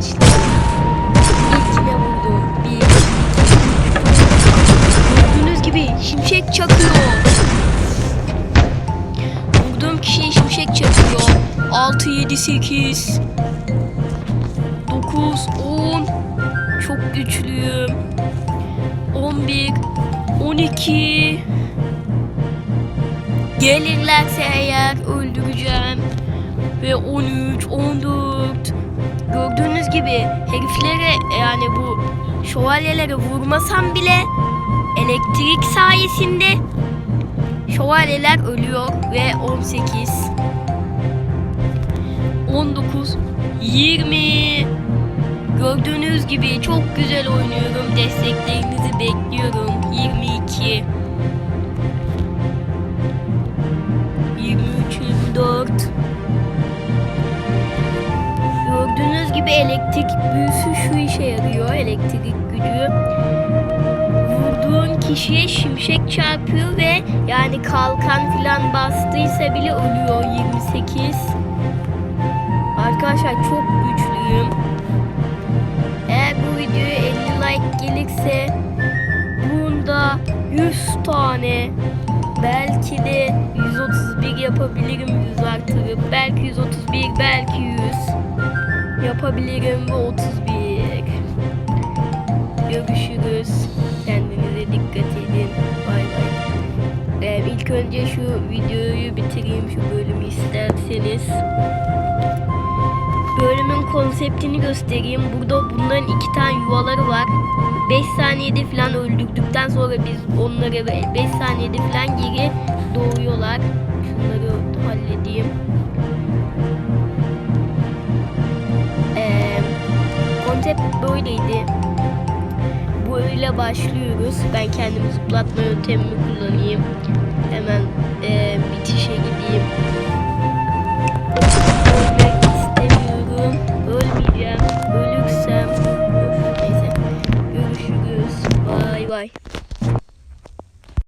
başlayalım. İlkine vurdum. Bir. Gördüğünüz gibi şimşek çakıyor. Vurduğum kişiye şimşek çakıyor. 6, 7, 8. 9, 10. Çok güçlüyüm. 11, 12. Gelirlerse eğer öldüreceğim. Ve 13, 14 gibi heriflere yani bu şövalyelere vurmasam bile elektrik sayesinde şövalyeler ölüyor ve 18 19 20 Gördüğünüz gibi çok güzel oynuyorum. Desteklerinizi bekliyorum. 22 büyüsü şu işe yarıyor. Elektrik gücü. Vurduğun kişiye şimşek çarpıyor ve yani kalkan filan bastıysa bile ölüyor. 28 Arkadaşlar çok güçlüyüm. Eğer bu videoya 50 like gelirse bunda 100 tane belki de 131 yapabilirim 100 artırıp belki 131 belki 100 yapabilirim ve 31 görüşürüz kendinize dikkat edin bay bay ee, ilk önce şu videoyu bitireyim şu bölümü isterseniz bölümün konseptini göstereyim. Burada bunların iki tane yuvaları var. 5 saniyede falan öldürdükten sonra biz onları 5 saniyede falan geri doğuyorlar. böyleydi. Böyle başlıyoruz. Ben kendimi zıplatma yöntemimi kullanayım. Hemen e, bitişe gideyim. Ölmek istemiyorum. Ölmeyeceğim. Ölürsem öf, neyse. Bay bay.